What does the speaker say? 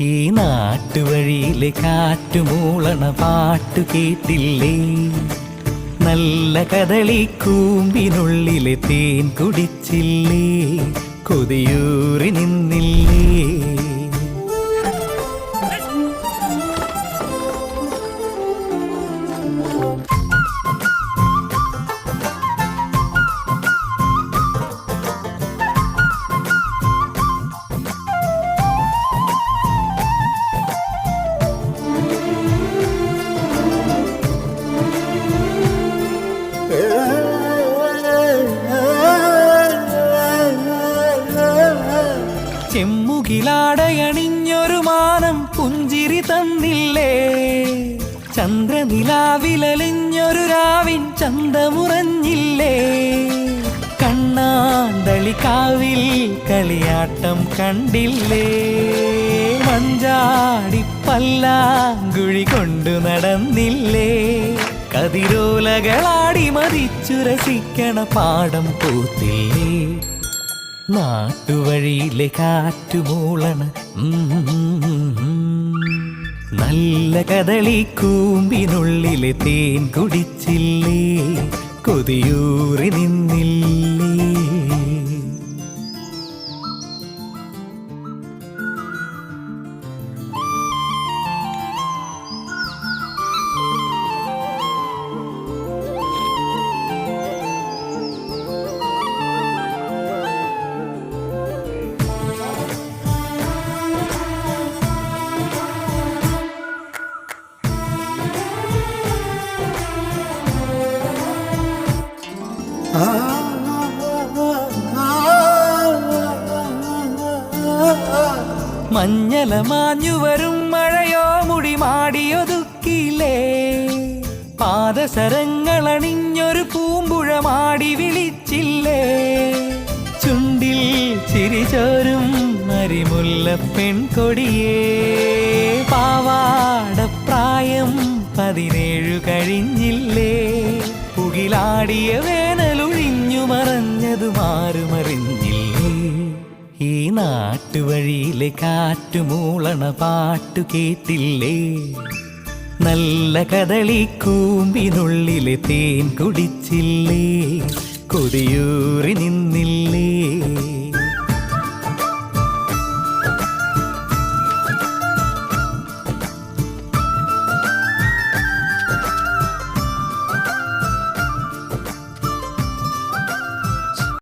ഈ നാട്ടുവഴിയിലെ കാറ്റുമൂളണ പാട്ടു കേട്ടില്ലേ? നല്ല കദളി കൂമ്പിനുള്ളിലെ തേൻ കുടിച്ചില്ലേ? കൊതിയൂറി നിന്നില്ലേ? ചെമ്മുകിലാടയണിഞ്ഞൊരു മാനം പുഞ്ചിരി തന്നില്ലേ? ചന്ദ്രനിലാവിലലിഞ്ഞൊരു രാവിൻ ചന്തമുറഞ്ഞില്ലേ? കണ്ണാന്തളിക്കാവിൽ കളിയാട്ടം കണ്ടില്ലേ? മഞ്ചാടിപ്പല്ലാങ്കുഴി കൊണ്ടു നടന്നില്ലേ? കതിരോലകളാടി മതിച്ചു രസിക്കണ പാടം പൂത്തില്ലേ? നാട്ടുവഴിയിലെ കാറ്റുമൂളണ. നല്ല കദളി കൂമ്പിനുള്ളിലെ തേൻ കുടിച്ചില്ലേ? കൊതിയൂറി നിന്നില്ലേ? മഞ്ഞല മാഞ്ഞു വരും മഴയോ മുടി മാടിയൊതുക്കിലേ പാദസരങ്ങളണിഞ്ഞൊരു പൂമ്പുഴ മാടി വിളിച്ചില്ലേ? ചുണ്ടിൽ ചിരിചോരും മരിമുല്ല പെൺകൊടിയേ പാവാടപ്രായം പതിനേഴു കഴിഞ്ഞില്ലേ? പുകിലാടിയ വേനലൊഴിഞ്ഞു മറഞ്ഞതു മാറുമറിഞ്ഞില്ലേ ഈ നാട്ടുവഴിയിലെ കാറ്റുമൂളണ പാട്ടു കേട്ടില്ലേ? നല്ല കദളി കൂമ്പിനുള്ളിലെ തേൻ കുടിച്ചില്ലേ? കൊതിയൂറി നിന്നില്ലേ?